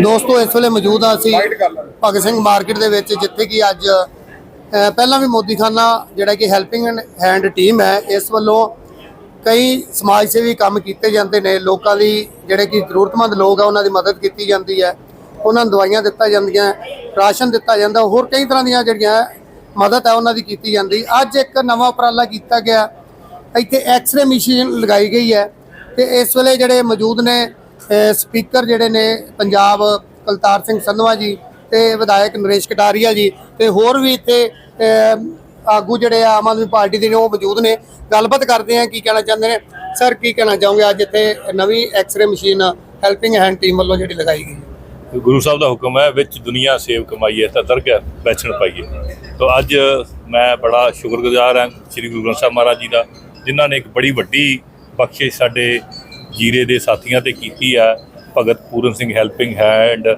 ਦੋਸਤੋ ਇਸ ਵੇਲੇ ਮੌਜੂਦ ਆ ਅਸੀਂ ਭਗਤ ਸਿੰਘ ਮਾਰਕੀਟ ਦੇ ਵਿੱਚ ਜਿੱਥੇ ਕਿ ਅੱਜ ਪਹਿਲਾਂ ਵੀ ਮੋਦੀਖਾਨਾ ਜਿਹੜਾ ਕਿ ਹੈਲਪਿੰਗ ਹੈਂਡ ਟੀਮ ਹੈ ਇਸ ਵੱਲੋਂ ਕਈ ਸਮਾਜ ਸੇਵੀ ਕੰਮ ਕੀਤੇ ਜਾਂਦੇ ਨੇ ਲੋਕਾਂ ਦੀ ਜਿਹੜੇ ਕਿ ਜ਼ਰੂਰਤਮੰਦ ਲੋਕ ਆ ਉਹਨਾਂ ਦੀ ਮਦਦ ਕੀਤੀ ਜਾਂਦੀ ਹੈ। ਉਹਨਾਂ ਨੂੰ ਦਵਾਈਆਂ ਦਿੱਤਾ ਜਾਂਦੀਆਂ ਰਾਸ਼ਨ ਦਿੱਤਾ ਜਾਂਦਾ ਹੋਰ ਕਈ ਤਰ੍ਹਾਂ ਦੀਆਂ ਜਿਹੜੀਆਂ ਮਦਦ ਹੈ ਉਹਨਾਂ ਦੀ ਕੀਤੀ ਜਾਂਦੀ। ਅੱਜ ਇੱਕ ਨਵਾਂ ਉਪਰਾਲਾ ਕੀਤਾ ਗਿਆ। ਇੱਥੇ ਐਕਸ-ਰੇ ਮਸ਼ੀਨ ਲਗਾਈ ਗਈ ਹੈ ਤੇ ਇਸ ਵੇਲੇ ਜਿਹੜੇ ਮੌਜੂਦ ਨੇ ਸਪੀਕਰ ਜਿਹੜੇ ਨੇ ਪੰਜਾਬ ਕਲਤਾਰ ਸਿੰਘ ਸੰਧਵਾ ਜੀ ਤੇ ਵਿਧਾਇਕ ਨਰੇਸ਼ ਕਟਾਰੀਆ ਜੀ ਤੇ ਹੋਰ ਵੀ ਇੱਥੇ ਆਗੂ ਜਿਹੜੇ ਆਮ ਆਦਮੀ ਪਾਰਟੀ ਦੇ ਨੇ ਉਹ ਮੌਜੂਦ ਨੇ। ਗੱਲਬਾਤ ਕਰਦੇ ਆ ਕੀ ਕਹਿਣਾ ਚਾਹੁੰਦੇ ਨੇ? ਸਰ ਕੀ ਕਹਿਣਾ ਚਾਹੋਗੇ? ਅੱਜ ਇੱਥੇ ਨਵੀਂ X-ray machine helping hand team ਵੱਲੋਂ ਜਿਹੜੀ ਲਗਾਈ ਗਈ ਹੈ। ਗੁਰੂ ਸਾਹਿਬ ਦਾ ਹੁਕਮ ਹੈ, ਵਿੱਚ ਦੁਨੀਆ ਸੇਵ ਕਮਾਈਏ ਤਾਂ ਦਰਗਾਹ ਬੈਠਣ ਪਾਈਏ। ਤੋਂ ਅੱਜ ਮੈਂ ਬੜਾ ਸ਼ੁਕਰਗੁਜ਼ਾਰ ਹਾਂ, ਸ੍ਰੀ ਗੁਰੂ ਗ੍ਰੰਥ ਸਾਹਿਬ ਮਹਾਰਾਜ ਜੀ ਦਾ, ਜਿਨ੍ਹਾਂ ਨੇ ਇੱਕ ਬੜੀ ਵੱਡੀ ਬਖਸ਼ਿਸ਼ ਸਾਡੇ ਜੀਰੇ ਦੇ ਸਾਥੀਆਂ ਤੇ ਕੀਤੀ ਹੈ Bhagat Puran Singh helping hand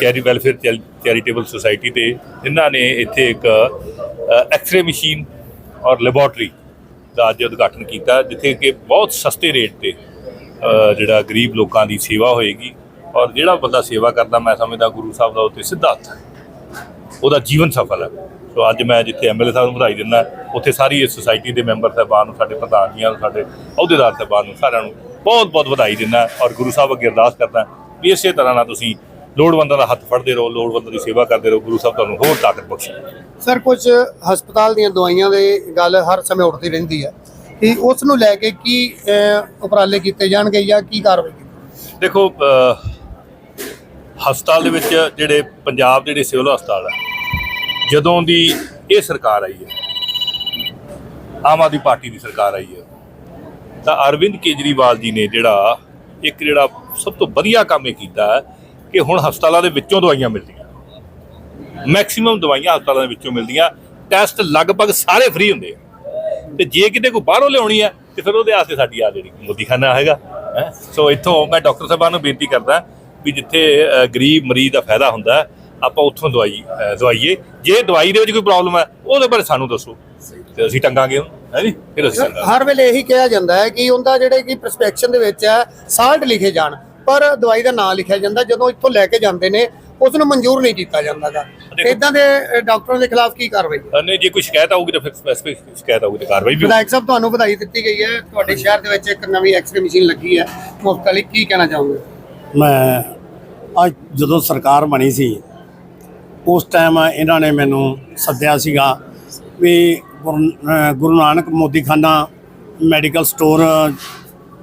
cherry welfare charitable society ਤੇ ਜਿਨ੍ਹਾਂ ਨੇ ਇੱਥੇ ਇੱਕ ਐਕਸ-ਰੇ ਮਸ਼ੀਨ ਔਰ ਲੈਬੋਰਟਰੀ ਦਾ ਅੱਜ ਉਦਘਾਟਨ ਕੀਤਾ ਜਿੱਥੇ ਕਿ ਬਹੁਤ ਸਸਤੇ ਰੇਟ ਤੇ ਜਿਹੜਾ ਗਰੀਬ ਲੋਕਾਂ ਦੀ ਸੇਵਾ ਹੋਏਗੀ ਔਰ ਜਿਹੜਾ ਬੰਦਾ ਸੇਵਾ ਕਰਦਾ ਮੈਂ ਸਮਝਦਾ ਗੁਰੂ ਸਾਹਿਬ ਦਾ ਉੱਤੇ ਸਿੱਧਾ ਹੱਥ ਹੈ। ਉਹਦਾ ਜੀਵਨ ਸਫਲ ਹੈ। ਸੋ ਅੱਜ ਮੈਂ ਜਿੱਥੇ ਐਮਐਲਏ ਸਾਹਿਬ ਨੂੰ ਵਧਾਈ ਦਿੰਦਾ ਉੱਥੇ ਸਾਰੀ ਇਸ ਸੁਸਾਇਟੀ ਦੇ ਮੈਂਬਰ ਸਾਹਿਬਾਨ ਨੂੰ ਸਾਡੇ ਪ੍ਰਧਾਨ ਜੀਆਂ ਨੂੰ ਸਾਡੇ ਅਹੁਦੇਦਾਰ ਸਾਹਿਬਾਨ ਨੂੰ ਸਾਰਿਆਂ ਨੂੰ ਬਹੁਤ ਬਹੁਤ ਵਧਾਈ ਦਿੰਦਾ ਔਰ ਗੁਰੂ ਸਾਹਿਬ ਅੱਗੇ ਅਰਦਾਸ ਕਰਦਾ ਵੀ ਇਸੇ ਤਰ੍ਹਾਂ ਨਾਲ ਤੁਸੀਂ ਲੋੜਵੰਦਾਂ ਦਾ ਹੱਥ ਫੜਦੇ ਰਹੋ ਲੋੜਵੰਦਾਂ ਦੀ ਸੇਵਾ ਕਰਦੇ ਰਹੋ ਗੁਰੂ ਸਾਹਿਬ ਤੁਹਾਨੂੰ ਹੋਰ ਤਾਕਤ ਬਖਸ਼ੇ। ਸਰ ਕੁਝ ਹਸਪਤਾਲ ਦੀਆਂ ਦਵਾਈਆਂ ਦੇ ਗੱਲ ਹਰ ਸਮੇਂ ਉੱਠਦੀ ਰਹਿੰਦੀ ਹੈ। ਕਿ ਉਸ ਨੂੰ ਲੈ ਕੇ ਕੀ ਉਪਰਾਲੇ ਕੀਤੇ ਜਾਣਗੇ ਜਾਂ ਕੀ ਕਾਰਵਾਈ ਦੇਖੋ ਹਸਪਤਾਲ ਦੇ ਵਿੱਚ ਜਿਹੜੇ ਪੰਜਾਬ ਦੇ ਜਿਹੜੇ ਸਿਵਲ ਹਸਪਤਾਲ ਹੈ ਜਦੋਂ ਦੀ ਇਹ ਸਰਕਾਰ ਆਈ ਹੈ, ਆਮ ਆਦਮੀ ਪਾਰਟੀ ਦੀ ਸਰਕਾਰ ਆਈ ਹੈ, ਤਾਂ ਅਰਵਿੰਦ ਕੇਜਰੀਵਾਲ ਜੀ ਨੇ ਜਿਹੜਾ ਇੱਕ ਜਿਹੜਾ ਸਭ ਤੋਂ ਵਧੀਆ ਕੰਮ ਇਹ ਕੀਤਾ ਕਿ ਹੁਣ ਹਸਪਤਾਲਾਂ ਦੇ ਵਿੱਚੋਂ ਦਵਾਈਆਂ ਮਿਲਦੀਆਂ। ਮੈਕਸਿਮਮ ਦਵਾਈਆਂ ਹਸਪਤਾਲਾਂ ਦੇ ਵਿੱਚੋਂ ਮਿਲਦੀਆਂ। ਟੈਸਟ ਲਗਭਗ ਸਾਰੇ ਫ੍ਰੀ ਹੁੰਦੇ ਆ। ਤੇ ਜੇ ਕਿਤੇ ਕੋਈ ਬਾਹਰੋਂ ਲਿਆਉਣੀ ਹੈ, ਤੇ ਫਿਰ ਉਹਦੇ ਵਾਸਤੇ ਸਾਡੀ ਆ ਜਿਹੜੀ ਮੋਦੀਖਾਨਾ ਹੈਗਾ, ਹੈਂ। ਸੋ ਇੱਥੋਂ ਮੈਂ ਡਾਕਟਰ ਸਾਹਿਬਾਨ ਨੂੰ ਬੇਨਤੀ ਕਰਦਾ ਵੀ ਜਿੱਥੇ ਗਰੀਬ ਮਰੀਜ਼ ਦਾ ਫਾਇਦਾ ਹੁੰਦਾ ਆਪਾਂ ਉੱਥੋਂ ਦਵਾਈ ਦਵਾਈਏ। ਜੇ ਦਵਾਈ ਦੇ ਵਿੱਚ ਕੋਈ ਪ੍ਰੋਬਲਮ ਹੈ ਉਹਦੇ ਬਾਰੇ ਸਾਨੂੰ ਦੱਸੋ। ਤੇ ਅਸੀਂ ਟੰਗਾਂਗੇ ਉਹਨੂੰ ਹੈ ਜੀ? ਫਿਰ ਅਸੀਂ ਹਰ ਵੇਲੇ ਇਹੀ ਕਿਹਾ ਜਾਂਦਾ ਹੈ ਕਿ ਉਹਦਾ ਜਿਹੜੇ ਕਿ ਪ੍ਰਸਕ੍ਰਿਪਸ਼ਨ ਦੇ ਵਿੱਚ ਹੈ ਸਾਲਟ ਲਿਖੇ ਜਾਣ। ਪਰ ਦਵਾਈ ਦਾ ਨਾਮ ਲਿਖਿਆ ਜਾਂਦਾ ਜਦੋਂ ਇੱਥੋਂ ਲੈ ਕੇ ਜਾਂਦੇ ਨੇ ਉਸ ਨੂੰ ਮਨਜ਼ੂਰ ਨਹੀਂ ਕੀਤਾ ਜਾਂਦਾਗਾ। ਇਦਾਂ ਦੇ ਡਾਕਟਰਾਂ ਦੇ ਖਿਲਾਫ ਕੀ ਕਾਰਵਾਈ ਨਹੀਂ ਜੇ ਕੋਈ ਸ਼ਿਕਾਇਤ ਆਊਗੀ ਤਾਂ ਫਿਰ ਸਪੈਸੀਫਿਕ ਸ਼ਿਕਾਇਤ ਆਊਗੀ ਤਾਂ ਕਾਰਵਾਈ ਵੀ ਹੋਊਗੀ। ਵਿਧਾਇਕ ਸਾਹਿਬ ਤੁਹਾਨੂੰ ਵਧਾਈ ਦਿੱਤੀ ਗਈ ਹੈ। ਤੁਹਾਡੇ ਸ਼ਹਿਰ ਦੇ ਵਿੱਚ ਇੱਕ ਨਵੀਂ ਐਕਸ-ਰੇ ਮਸ਼ੀਨ ਲੱਗੀ ਹੈ। ਮੁਫਤ ਵਾਲੀ ਕੀ ਕਹਿਣਾ ਚਾਹੋਗੇ? ਮੈਂ ਅੱਜ ਜਦੋਂ ਸਰਕਾਰ ਬਣੀ ਸੀ ਉਸ ਟਾਈਮ ਇਹਨਾਂ ਨੇ ਮੈਨੂੰ ਸੱਦਿਆ ਸੀਗਾ ਵੀ ਗੁਰੂ ਗੁਰੂ ਨਾਨਕ ਮੋਦੀਖਾਨਾ ਮੈਡੀਕਲ ਸਟੋਰ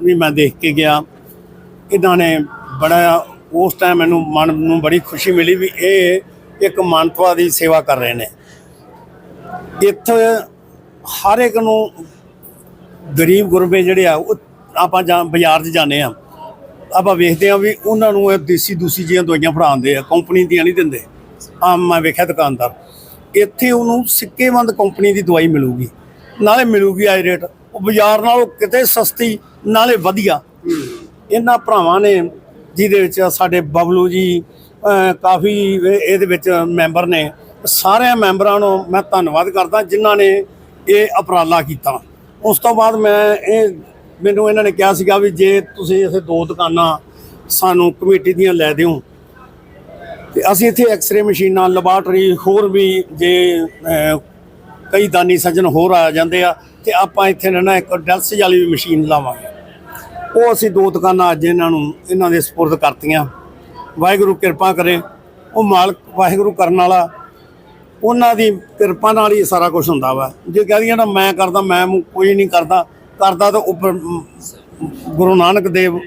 ਵੀ ਮੈਂ ਦੇਖ ਕੇ ਗਿਆ। ਇਹਨਾਂ ਨੇ ਬੜਾ ਉਸ ਟਾਈਮ ਮੈਨੂੰ ਮਨ ਨੂੰ ਬੜੀ ਖੁਸ਼ੀ ਮਿਲੀ ਵੀ ਇਹ ਇੱਕ ਮਾਨਵਤਾ ਦੀ ਸੇਵਾ ਕਰ ਰਹੇ ਨੇ। ਇੱਥੇ ਹਰ ਇੱਕ ਨੂੰ ਗਰੀਬ ਗੁਰਬੇ ਜਿਹੜੇ ਆ, ਉਹ ਆਪਾਂ ਜਾਂ ਬਾਜ਼ਾਰ 'ਚ ਜਾਂਦੇ ਆ, ਆਪਾਂ ਵੇਖਦੇ ਆ ਵੀ ਉਹਨਾਂ ਨੂੰ ਇਹ ਦੇਸੀ ਦੂਸੀ ਜੀਆਂ ਦਵਾਈਆਂ ਫੜਾਉਂਦੇ ਆ ਕੰਪਨੀ ਦੀਆਂ ਨਹੀਂ ਦਿੰਦੇ। ਆਮ ਮੈਂ ਵੇਖਿਆ ਦੁਕਾਨਦਾਰ, ਇੱਥੇ ਉਹਨੂੰ ਸਿੱਕੇਵੰਦ ਕੰਪਨੀ ਦੀ ਦਵਾਈ ਮਿਲੂਗੀ, ਨਾਲੇ ਮਿਲੂਗੀ ਆਈ ਰੇਟ ਉਹ ਬਾਜ਼ਾਰ ਨਾਲੋਂ ਕਿਤੇ ਸਸਤੀ, ਨਾਲੇ ਵਧੀਆ। ਇਹਨਾਂ ਭਰਾਵਾਂ ਨੇ, ਜਿਹਦੇ ਵਿੱਚ ਸਾਡੇ ਬਬਲੂ ਜੀ ਕਾਫੀ ਇਹਦੇ ਵਿੱਚ ਮੈਂਬਰ ਨੇ, ਸਾਰਿਆਂ ਮੈਂਬਰਾਂ ਨੂੰ ਮੈਂ ਧੰਨਵਾਦ ਕਰਦਾ, ਜਿਨ੍ਹਾਂ ਨੇ ਇਹ ਉਪਰਾਲਾ ਕੀਤਾ। ਉਸ ਤੋਂ ਬਾਅਦ ਮੈਂ ਇਹ, ਮੈਨੂੰ ਇਹਨਾਂ ਨੇ ਕਿਹਾ ਸੀਗਾ ਵੀ ਜੇ ਤੁਸੀਂ ਇਥੇ ਦੋ ਦੁਕਾਨਾਂ ਸਾਨੂੰ ਕਮੇਟੀ ਦੀਆਂ ਲੈ ਦਿਓ ਤੇ ਅਸੀਂ ਇੱਥੇ ਐਕਸ-ਰੇ ਮਸ਼ੀਨਾਂ ਲੈਬਾਰਟਰੀ ਹੋਰ ਵੀ ਜੇ ਕਈ ਦਾਨੀ ਸੱਜਣ ਹੋਰ ਆ ਜਾਂਦੇ ਆ, ਤੇ ਆਪਾਂ ਇੱਥੇ ਨਾ ਇੱਕ ਡੈਲਸ ਵਾਲੀ ਵੀ ਮਸ਼ੀਨ ਲਾਵਾਂਗੇ। ਉਹ ਅਸੀਂ ਦੋ ਦੁਕਾਨਾਂ ਅੱਜ ਇਹਨਾਂ ਨੂੰ, ਇਹਨਾਂ ਦੇ ਸਪੁਰਦ ਕਰਤੀਆਂ। ਵਾਹਿਗੁਰੂ ਕਿਰਪਾ ਕਰੇ, ਉਹ ਮਾਲਕ ਵਾਹਿਗੁਰੂ ਕਰਨ ਵਾਲਾ, ਉਹਨਾਂ ਦੀ ਕਿਰਪਾ ਨਾਲ ਹੀ ਸਾਰਾ ਕੁਝ ਹੁੰਦਾ ਵਾ। ਜੇ ਕਹਦੀਆਂ ਨਾ ਮੈਂ ਕਰਦਾ, ਮੈਂ ਕੋਈ ਨਹੀਂ ਕਰਦਾ ਕਰਦਾ ਤਾਂ ਉੱਪਰ, ਗੁਰੂ ਨਾਨਕ ਦੇਵ,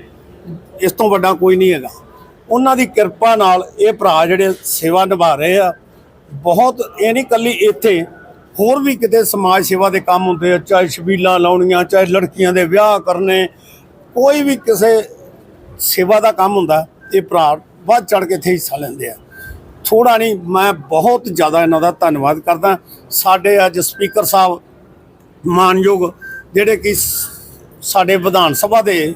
ਇਸ ਤੋਂ ਵੱਡਾ ਕੋਈ ਨਹੀਂ ਹੈਗਾ। ਉਹਨਾਂ ਦੀ ਕਿਰਪਾ ਨਾਲ ਇਹ ਭਰਾ ਜਿਹੜੇ ਸੇਵਾ ਨਿਭਾ ਰਹੇ ਆ, ਬਹੁਤ ਇਹ ਨਹੀਂ ਕੱਲੀ ਇੱਥੇ, ਹੋਰ ਵੀ ਕਿਤੇ ਸਮਾਜ ਸੇਵਾ ਦੇ ਕੰਮ ਹੁੰਦੇ ਆ, ਚਾਹੇ ਛਬੀਲਾਂ ਲਾਉਣੀਆਂ, ਚਾਹੇ ਲੜਕੀਆਂ ਦੇ ਵਿਆਹ ਕਰਨੇ, ਕੋਈ ਵੀ ਕਿਸੇ ਸੇਵਾ ਦਾ ਕੰਮ ਹੁੰਦਾ, ਇਹ ਭਰਾ ਵੱਧ ਚੜ ਕੇ ਇੱਥੇ ਹਿੱਸਾ ਲੈਂਦੇ ਆ। ਥੋੜਾ ਨਹੀਂ, ਮੈਂ ਬਹੁਤ ਜ਼ਿਆਦਾ ਇਹਨਾਂ ਦਾ ਧੰਨਵਾਦ ਕਰਦਾ। ਸਾਡੇ ਅੱਜ ਸਪੀਕਰ ਸਾਹਿਬ ਮਾਨਯੋਗ, ਜਿਹੜੇ ਕਿ ਸ- ਸਾਡੇ ਵਿਧਾਨ ਸਭਾ ਦੇ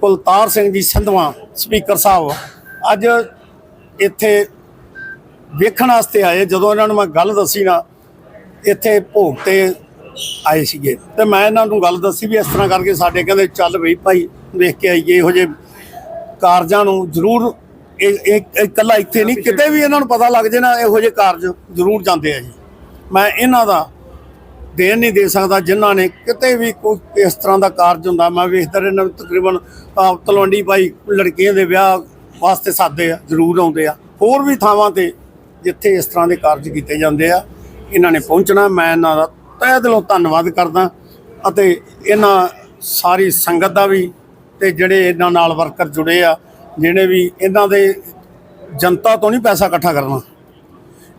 ਕੁਲਤਾਰ ਸਿੰਘ ਜੀ ਸੰਧਵਾ ਸਪੀਕਰ ਸਾਹਿਬ, ਅੱਜ ਇੱਥੇ ਵੇਖਣ ਵਾਸਤੇ ਆਏ, ਜਦੋਂ ਇਹਨਾਂ ਨੂੰ ਮੈਂ ਗੱਲ ਦੱਸੀ ਨਾ, ਇੱਥੇ ਭੋਗ ਤੇ ਆਏ ਸੀਗੇ। ਤੇ ਮੈਂ ਇਹਨਾਂ ਨੂੰ ਗੱਲ ਦੱਸੀ ਵੀ ਇਸ ਤਰ੍ਹਾਂ ਕਰਕੇ ਸਾਡੇ ਕਹਿੰਦੇ ਚੱਲ ਬਈ ਭਾਈ, ਵੇਖ ਕੇ ਆਈਏ, ਇਹੋ ਜਿਹੇ ਕਾਰਜਾਂ ਨੂੰ ਜ਼ਰੂਰ ਇਹ ਇਹ ਇਕੱਲਾ ਇੱਥੇ ਨਹੀਂ, ਕਿਤੇ ਵੀ ਇਹਨਾਂ ਨੂੰ ਪਤਾ ਲੱਗ ਜੇ ਨਾ, ਇਹੋ ਜਿਹੇ ਕਾਰਜ ਜ਼ਰੂਰ ਜਾਂਦੇ ਆ ਜੀ। ਮੈਂ ਇਹਨਾਂ ਦਾ ਦੇਣ ਨਹੀਂ ਦੇ ਸਕਦਾ ਜਿਨ੍ਹਾਂ ਨੇ ਕਿਤੇ ਵੀ ਕੋਈ ਇਸ ਤਰ੍ਹਾਂ ਦਾ ਕਾਰਜ ਹੁੰਦਾ ਮੈਂ ਵੇਖਦਾ ਰਹਿੰਦਾ ਵੀ ਤਕਰੀਬਨ ਅਹ, ਤਲਵੰਡੀ ਭਾਈ ਲੜਕੀਆਂ ਦੇ ਵਿਆਹ ਵਾਸਤੇ ਸਾਦੇ ਆ ਜ਼ਰੂਰ ਆਉਂਦੇ ਆ। ਹੋਰ ਵੀ ਥਾਵਾਂ ਤੇ ਜਿੱਥੇ ਇਸ ਤਰ੍ਹਾਂ ਦੇ ਕਾਰਜ ਕੀਤੇ ਜਾਂਦੇ ਆ ਇਹਨਾਂ ਨੇ ਪਹੁੰਚਣਾ ਮੈਂ ਇਹਨਾਂ ਦਾ ਤਹਿ ਦਿਲੋਂ ਧੰਨਵਾਦ ਕਰਦਾ ਅਤੇ ਇਹਨਾਂ ਸਾਰੀ ਸੰਗਤ ਦਾ ਵੀ ਤੇ ਜਿਹੜੇ ਇਹਨਾਂ ਨਾਲ ਵਰਕਰ ਜੁੜੇ ਆ ਜਿਹੜੇ ਵੀ ਇਹਨਾਂ ਦੇ ਜਨਤਾ ਤੋਂ ਨਹੀਂ ਪੈਸਾ ਇਕੱਠਾ ਕਰਨਾ।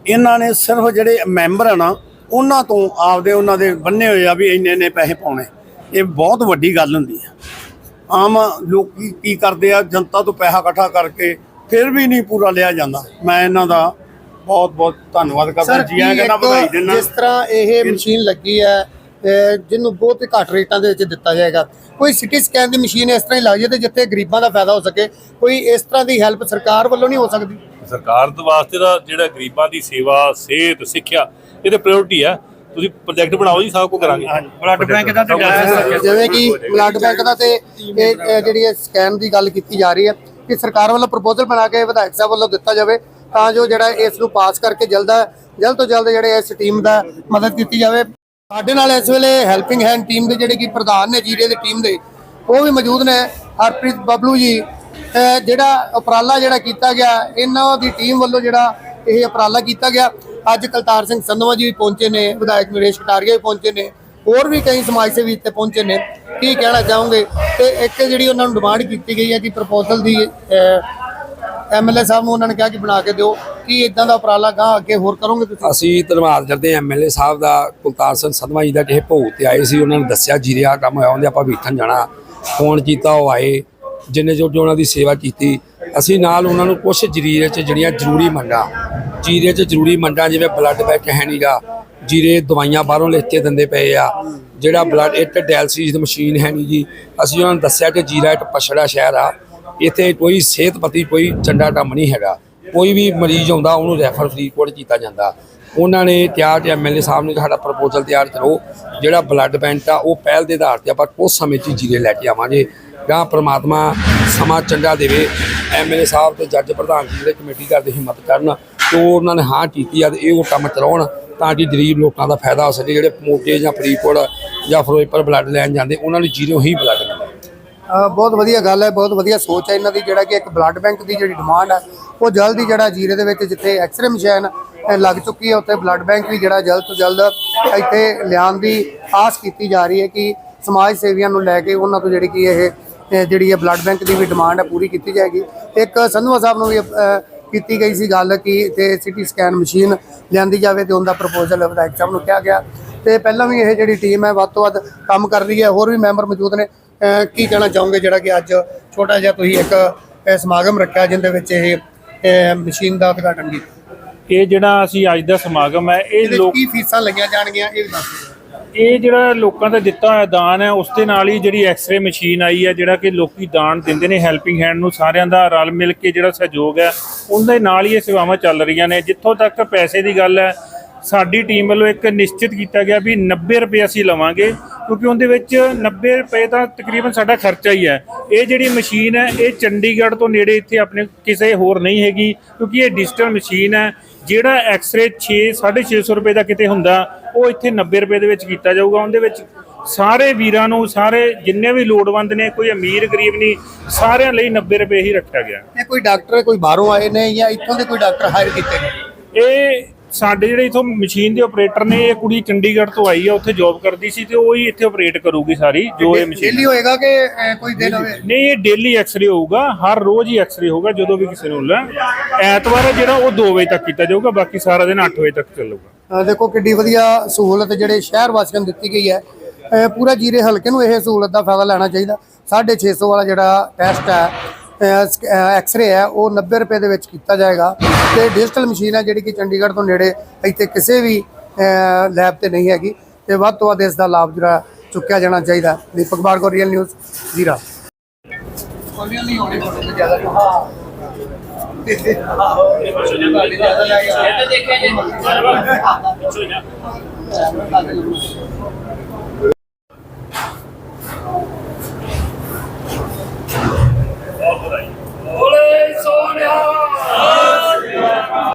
ਇਹਨਾਂ ਨੇ ਸਿਰਫ ਜਿਹੜੇ ਮੈਂਬਰ ਆ ਨਾ ਉਹਨਾਂ ਤੋਂ ਆਪਦੇ ਉਹਨਾਂ ਦੇ ਬੰਨੇ ਹੋਏ ਆ ਵੀ ਇੰਨੇ ਇੰਨੇ ਪੈਸੇ ਪਾਉਣੇ। ਇਹ ਬਹੁਤ ਵੱਡੀ ਗੱਲ ਹੁੰਦੀ ਆ। ਆਮ ਲੋਕੀ ਕੀ ਕਰਦੇ ਆ ਜਨਤਾ ਤੋਂ ਪੈਸਾ ਇਕੱਠਾ ਕਰਕੇ ਫਿਰ ਵੀ ਨਹੀਂ ਪੂਰਾ ਲਿਆ ਜਾਂਦਾ। ਮੈਂ ਇਹਨਾਂ ਦਾ ਬਹੁਤ ਬਹੁਤ ਧੰਨਵਾਦ ਕਰਦਾ। ਜੀ ਆਇਆਂ ਕਹਿੰਦਾ ਵਧਾਈ ਦਿੰਦਾ। ਜਿਸ ਤਰ੍ਹਾਂ ਇਹ ਮਸ਼ੀਨ ਲੱਗੀ ਹੈ ਜਿਹਨੂੰ ਬਹੁਤ ਹੀ ਘੱਟ ਰੇਟਾਂ ਦੇ ਵਿੱਚ ਦਿੱਤਾ ਜਾਏਗਾ। ਕੋਈ ਸਿਟੀ ਸਕੈਨ ਦੀ ਮਸ਼ੀਨ ਇਸ ਤਰ੍ਹਾਂ ਹੀ ਲੱਗ ਜੇ ਤੇ ਜਿੱਥੇ ਗਰੀਬਾਂ ਦਾ ਫਾਇਦਾ ਹੋ ਸਕੇ ਕੋਈ ਇਸ ਤਰ੍ਹਾਂ ਦੀ ਹੈਲਪ ਸਰਕਾਰ ਵੱਲੋਂ ਨਹੀਂ ਹੋ ਸਕਦੀ? ਸਰਕਾਰ ਦੇ ਵਾਸਤੇ ਦਾ ਜਿਹੜਾ ਗਰੀਬਾਂ ਦੀ ਸੇਵਾ ਸਿਹਤ ਸਿੱਖਿਆ ਇਹ ਤੇ ਪ੍ਰਾਇੋਰਟੀ ਹੈ ਤੁਸੀਂ ਪ੍ਰੋਜੈਕਟ ਬਣਾਓ ਜੀ ਸਭ ਕੁਝ ਕਰਾਂਗੇ। ਬਲੱਡ ਬੈਂਕ ਦਾ ਤੇ ਜਿਵੇਂ ਕਿ ਬਲੱਡ ਬੈਂਕ ਦਾ ਤੇ ਇਹ ਇਹ ਜਿਹੜੀ ਸਕੈਨ ਦੀ ਗੱਲ ਕੀਤੀ ਜਾ ਰਹੀ ਹੈ ਕਿ ਸਰਕਾਰ ਵੱਲੋਂ ਪ੍ਰਪੋਜ਼ਲ ਬਣਾ ਕੇ ਵਿਧਾਇਕ ਸਾਹਿਬ ਵੱਲੋਂ ਦਿੱਤਾ ਜਾਵੇ ਤਾਂ ਜੋ ਜਿਹੜਾ ਇਸ ਨੂੰ ਪਾਸ ਕਰਕੇ ਜਲਦ ਜਲਦ ਤੋਂ ਜਲਦ ਜਿਹੜੇ ਇਸ ਟੀਮ ਦਾ ਮਦਦ ਕੀਤੀ ਜਾਵੇ। ਸਾਡੇ ਨਾਲ ਇਸ ਵੇਲੇ ਹੈਲਪਿੰਗ ਹੈਂਡ ਟੀਮ ਦੇ ਜਿਹੜੇ ਕਿ ਪ੍ਰਧਾਨ ਨੇ ਜੀਰੇ ਦੀ ਟੀਮ ਦੇ ਉਹ ਵੀ ਮੌਜੂਦ ਨੇ। ਹਰਪ੍ਰੀਤ ਬਬਲੂ ਜੀ ਜਿਹੜਾ ਉਪਰਾਲਾ ਜਿਹੜਾ ਕੀਤਾ ਗਿਆ, ਇਹਨਾਂ ਦੀ ਟੀਮ ਵੱਲੋਂ ਜਿਹੜਾ ਇਹ ਉਪਰਾਲਾ ਕੀਤਾ ਗਿਆ, ਅੱਜ ਕਲਤਾਰ ਸਿੰਘ ਸੰਧਵਾ ਜੀ ਵੀ ਪਹੁੰਚੇ ਨੇ, ਵਿਧਾਇਕ ਨਰੇਸ਼ ਕਟਾਰੀਆ ਵੀ ਪਹੁੰਚੇ ਨੇ, ਹੋਰ ਵੀ ਕਈ ਸਮਾਜ ਸੇਵੀ ਇੱਥੇ ਪਹੁੰਚੇ ਨੇ, ਕੀ ਕਹਿਣਾ ਚਾਹੋਗੇ? ਤੇ ਇੱਕ ਜਿਹੜੀ ਉਹਨਾਂ ਨੂੰ ਡਿਮਾਂਡ ਕੀਤੀ ਗਈ ਹੈ ਕਿ ਪ੍ਰਪੋਜ਼ਲ ਦੀ ਐਮਐਲਏ ਸਾਹਿਬ ਨੂੰ ਉਹਨਾਂ ਨੇ ਕਿਹਾ ਕਿ ਬਣਾ ਕੇ ਦਿਓ, ਕੀ ਇਦਾਂ ਦਾ ਉਪਰਾਲਾ ਗਾਂ ਅੱਗੇ ਹੋਰ ਕਰੋਗੇ ਤੁਸੀਂ? ਅਸੀਂ ਧੰਨਵਾਦ ਕਰਦੇ ਹਾਂ ਐਮਐਲਏ ਸਾਹਿਬ ਦਾ ਕੁਲਤਾਰ ਸਿੰਘ ਸੰਧਵਾ ਜੀ ਦਾ ਕਿਸੇ ਭੋਗ ਤੇ ਆਏ ਸੀ, ਉਹਨਾਂ ਨੇ ਦੱਸਿਆ, ਜੀਰੇ ਆ ਕੰਮ ਹੋਇਆ, ਉਹਦੇ ਆਪਾਂ ਵੇਖਣ ਜਾਣਾ, ਫੋਨ ਕੀਤਾ, ਉਹ ਆਏ ਜਿੰਨੇ ਜੋ ਉਹਨਾਂ ਦੀ ਸੇਵਾ ਕੀਤੀ, ਅਸੀਂ ਨਾਲ ਉਹਨਾਂ ਨੂੰ ਕੁਝ ਜਰੀਰੇ 'ਚ ਜਿਹੜੀਆਂ ਜ਼ਰੂਰੀ ਮੰਗਾਂ ਜੀਰੇ 'ਚ ਜ਼ਰੂਰੀ ਮੰਗਾਂ ਜਿਵੇਂ ਬਲੱਡ ਬੈਂਕ ਹੈ ਨਹੀਂਗਾ ਜੀਰੇ ਦਵਾਈਆਂ ਬਾਹਰੋਂ ਲਿਖ ਕੇ ਦਿੰਦੇ ਪਏ ਆ, ਜਿਹੜਾ ਬਲੱਡ ਇੱਕ ਡਾਇਲਸਿਸ ਦੀ ਮਸ਼ੀਨ ਹੈ ਨਹੀਂ ਜੀ, ਅਸੀਂ ਉਹਨਾਂ ਨੂੰ ਦੱਸਿਆ ਕਿ ਜੀਰਾ ਇੱਕ ਪਛੜਾ ਸ਼ਹਿਰ ਆ, ਇੱਥੇ ਕੋਈ ਸਿਹਤਪਤੀ ਕੋਈ ਚੰਡਾ ਕੰਮ ਨਹੀਂ ਹੈਗਾ, ਕੋਈ ਵੀ ਮਰੀਜ਼ ਆਉਂਦਾ ਉਹਨੂੰ ਰੈਫਰ ਫਰੀਦਕੋਟ ਕੀਤਾ ਜਾਂਦਾ ਉਹਨਾਂ ਨੇ ਤਿਆਰ ਤੇ ਐਮਐਲਏ ਸਾਹਿਬ ਨੇ ਸਾਡਾ ਪ੍ਰਪੋਜ਼ਲ ਤਿਆਰ ਕਰੋ, ਜਿਹੜਾ ਬਲੱਡ ਬੈਂਕ ਆ, ਉਹ ਪਹਿਲ ਦੇ ਆਧਾਰ ਤੇ ਆਪਾਂ ਉਸ ਸਮੇਂ 'ਚ ਜੀਰੇ ਲੈ ਕੇ ਆਵਾਂਗੇ। ਜਾਂ ਪ੍ਰਮਾਤਮਾ ਸਮਾਂ ਚੰਗਾ ਦੇਵੇ ਐਮਐਲਏ ਸਾਹਿਬ ਤੇ ਜੱਜ ਪ੍ਰਧਾਨ ਜੀ ਦੇ ਕਮੇਟੀ ਕਰਦੇ ਹਿੰਮਤ ਕਰਨ, ਤੇ ਉਹ ਉਹਨਾਂ ਨੇ ਹਾਂ ਕੀਤੀ ਆ ਤੇ ਇਹ ਉਹ ਕੰਮ ਚਲਾਉਣ ਤਾਂ ਕਿ ਗਰੀਬ ਲੋਕਾਂ ਦਾ ਫਾਇਦਾ ਹੋ ਸਕੇ, ਜਿਹੜੇ ਮੋਟੇ ਜਾਂ ਫਰੀਦਕੋਟ ਜਾਂ ਫਿਰੋਜ਼ਪੁਰ ਬਲੱਡ ਲੈਣ ਜਾਂਦੇ, ਉਹਨਾਂ ਨੂੰ ਜੀਰੋ ਹੀ ਬਲੱਡ ਮਿਲੇ। ਬਹੁਤ ਵਧੀਆ ਗੱਲ ਹੈ, ਬਹੁਤ ਵਧੀਆ ਸੋਚ ਹੈ ਇਹਨਾਂ ਦੀ, ਜਿਹੜਾ ਕਿ ਇੱਕ ਬਲੱਡ ਬੈਂਕ ਦੀ ਜਿਹੜੀ ਡਿਮਾਂਡ ਹੈ ਉਹ ਜਲਦੀ ਜਿਹੜਾ ਜੀਰੇ ਦੇ ਵਿੱਚ ਜਿੱਥੇ ਐਕਸਰੇ ਮਸ਼ੀਨ ਲੱਗ ਚੁੱਕੀ ਹੈ। ਉੱਥੇ ਬਲੱਡ ਬੈਂਕ ਵੀ ਜਿਹੜਾ ਜਲਦ ਤੋਂ ਜਲਦ ਇੱਥੇ ਲਿਆਉਣ ਦੀ ਆਸ ਕੀਤੀ ਜਾ ਰਹੀ ਹੈ ਕਿ ਸਮਾਜ ਸੇਵੀਆਂ ਨੂੰ ਲੈ ਕੇ ਉਹਨਾਂ ਤੋਂ ਜਿਹੜੀ ਕੀ ਇਹ ਜਿਹੜੀ ਹੈ ਬਲੱਡ ਬੈਂਕ ਦੀ ਵੀ ਡਿਮਾਂਡ ਹੈ ਪੂਰੀ ਕੀਤੀ ਜਾਏਗੀ। ਇੱਕ ਸੰਧਵਾ ਸਾਹਿਬ ਨੂੰ ਵੀ ਕੀਤੀ ਗਈ ਸੀ ਗੱਲ ਕਿ ਇੱਥੇ ਸਿਟੀ ਸਕੈਨ ਮਸ਼ੀਨ ਲਿਆਂਦੀ ਜਾਵੇ ਤੇ ਉਹਦਾ ਪ੍ਰਪੋਜ਼ਲ ਵਿਧਾਇਕ ਸਾਹਿਬ ਨੂੰ ਕਿਹਾ ਗਿਆ। ਤੇ ਪਹਿਲਾਂ ਵੀ ਇਹ ਜਿਹੜੀ ਟੀਮ ਹੈ ਵੱਧ ਤੋਂ ਵੱਧ ਕੰਮ ਕਰ ਰਹੀ ਹੈ। ਹੋਰ ਵੀ ਮੈਂਬਰ ਮੌਜੂਦ ਨੇ। ਕੀ ਕਹਿਣਾ ਚਾਹੋਗੇ ਜਿਹੜਾ ਕਿ ਅੱਜ ਛੋਟਾ ਜਿਹਾ ਤੁਸੀਂ ਇੱਕ ਸਮਾਗਮ ਰੱਖਿਆ, ਜਿੰਦੇ ਵਿੱਚ ਇਹ ਮਸ਼ੀਨ ਦਾ ਉਦਘਾਟਨ ਕੀਤਾ? ਇਹ ਜਿਹੜਾ ਅਸੀਂ ਅੱਜ ਦਾ ਸਮਾਗਮ ਹੈ ਇਹ ਲੋਕ ਕੀ ਫੀਸਾਂ ਲੱਗੀਆਂ ਜਾਣਗੀਆਂ ਇਹ ਵੀ ਦੱਸ ਦਿਓ। ਇਹ ਜਿਹੜਾ ਲੋਕਾਂ ਦਾ ਦਿੱਤਾ ਹੋਇਆ ਦਾਨ ਹੈ ਉਸ ਦੇ ਨਾਲ ਹੀ ਜਿਹੜੀ ਐਕਸ-ਰੇ ਮਸ਼ੀਨ ਆਈ ਹੈ ਜਿਹੜਾ ਕਿ ਲੋਕੀ ਦਾਨ ਦਿੰਦੇ ਨੇ ਹੈਲਪਿੰਗ ਹੈਂਡ ਨੂੰ ਸਾਰਿਆਂ ਦਾ ਰਲ ਮਿਲ ਕੇ ਜਿਹੜਾ ਸਹਿਯੋਗ ਹੈ ਉਹਦੇ ਨਾਲ ਹੀ ਇਹ ਸੇਵਾਵਾਂ ਚੱਲ ਰਹੀਆਂ ਨੇ। ਜਿੱਥੋਂ ਤੱਕ ਪੈਸੇ ਦੀ ਗੱਲ ਹੈ ਸਾਡੀ ਟੀਮ ਵੱਲੋਂ ਇੱਕ ਨਿਸ਼ਚਿਤ ਕੀਤਾ ਗਿਆ ਵੀ 90 ਰੁਪਏ ਅਸੀਂ ਲਵਾਂਗੇ ਕਿਉਂਕਿ ਉਹਦੇ ਵਿੱਚ 90 ਰੁਪਏ ਦਾ ਤਕਰੀਬਨ ਸਾਡਾ ਖਰਚਾ ਹੀ ਹੈ। ਇਹ ਜਿਹੜੀ ਮਸ਼ੀਨ ਹੈ ਇਹ ਚੰਡੀਗੜ੍ਹ ਤੋਂ ਨੇੜੇ ਇੱਥੇ ਆਪਣੇ ਕਿਸੇ ਹੋਰ ਨਹੀਂ ਹੈਗੀ ਕਿਉਂਕਿ ਇਹ ਡਿਜੀਟਲ ਮਸ਼ੀਨ ਹੈ। ਜਿਹੜਾ ਐਕਸ-ਰੇ 6 650 ਰੁਪਏ ਦਾ ਕਿਤੇ ਹੁੰਦਾ ਉਹ ਇੱਥੇ 90 ਰੁਪਏ ਦੇ ਵਿੱਚ ਕੀਤਾ ਜਾਊਗਾ। ਉਹਦੇ ਵਿੱਚ ਸਾਰੇ ਵੀਰਾਂ ਨੂੰ ਸਾਰੇ ਜਿੰਨੇ ਵੀ ਲੋੜਵੰਦ ਨੇ ਕੋਈ ਅਮੀਰ ਗਰੀਬ ਨਹੀਂ ਸਾਰਿਆਂ ਲਈ 90 ਰੁਪਏ ਹੀ ਰੱਖਿਆ ਗਿਆ। ਇਹ ਕੋਈ ਡਾਕਟਰ ਕੋਈ ਬਾਹਰੋਂ ਆਏ ਨੇ ਜਾਂ ਇੱਥੋਂ ਦੇ ਕੋਈ ਡਾਕਟਰ ਹਾਇਰ ਕੀਤੇ ਨੇ? ਇਹ ਸਾਡੇ ਜਿਹੜੇ ਇਥੋਂ ਮਸ਼ੀਨ ਦੇ ਆਪਰੇਟਰ ਨੇ ਇਹ ਕੁੜੀ ਚੰਡੀਗੜ੍ਹ ਤੋਂ ਆਈ ਆ ਉੱਥੇ ਜੌਬ ਕਰਦੀ ਸੀ ਤੇ ਉਹ ਹੀ ਇੱਥੇ ਆਪਰੇਟ ਕਰੂਗੀ ਸਾਰੀ ਜੋ ਇਹ ਮਸ਼ੀਨ ਡੇਲੀ ਹੋਏਗਾ ਕਿ ਅਹ, ਕੋਈ ਦਿਨ ਹੋਵੇ? ਨਹੀਂ ਇਹ ਡੇਲੀ ਐਕਸ-ਰੇ ਹੋਊਗਾ ਹਰ ਰੋਜ਼ ਹੀ ਐਕਸ-ਰੇ ਹੋਊਗਾ ਜਦੋਂ ਵੀ ਕਿਸੇ ਨੂੰ ਲੈ। ਐਤਵਾਰ ਹੈ ਜਿਹੜਾ ਉਹ 2 ਵਜੇ ਤੱਕ ਕੀਤਾ ਜਾਊਗਾ ਬਾਕੀ ਸਾਰਾ ਦਿਨ 8 ਵਜੇ ਤੱਕ ਚੱਲੂਗਾ। ਅਹ ਦੇਖੋ ਕਿੱਡੀ ਵਧੀਆ ਸਹੂਲਤ ਜਿਹੜੇ ਸ਼ਹਿਰ ਵਾਸੀਆਂ ਨੂੰ ਦਿੱਤੀ ਗਈ ਹੈ। ਅਹ ਪੂਰਾ ਜੀਰੇ ਹਲਕੇ ਨੂੰ ਇਹ ਸਹੂਲਤ ਦਾ ਫਾਇਦਾ ਲੈਣਾ ਚਾਹੀਦਾ। 650 ਵਾਲਾ ਜਿਹੜਾ ਟੈਸਟ ਹੈ ਐਕਸ-ਰੇ ਹੈ, ਉਹ 90 ਰੁਪਏ ਦੇ ਵਿੱਚ ਕੀਤਾ ਜਾਏਗਾ। ਤੇ ਡਿਜੀਟਲ ਮਸ਼ੀਨ ਹੈ ਜਿਹੜੀ ਕਿ ਚੰਡੀਗੜ੍ਹ ਤੋਂ ਨੇੜੇ ਇੱਥੇ ਕਿਸੇ ਵੀ ਲੈਬ ਤੇ ਨਹੀਂ ਹੈਗੀ। ਤੇ ਵੱਧ ਤੋਂ ਵੱਧ ਇਸ ਦਾ ਲਾਭ ਜਿਹੜਾ ਚੁੱਕਿਆ ਜਾਣਾ ਚਾਹੀਦਾ। Deepak Bargo real news Zira. ਨਹੀਂ ਹੋਣੀ ਜ਼ਿਆਦਾ ਹਾਂ।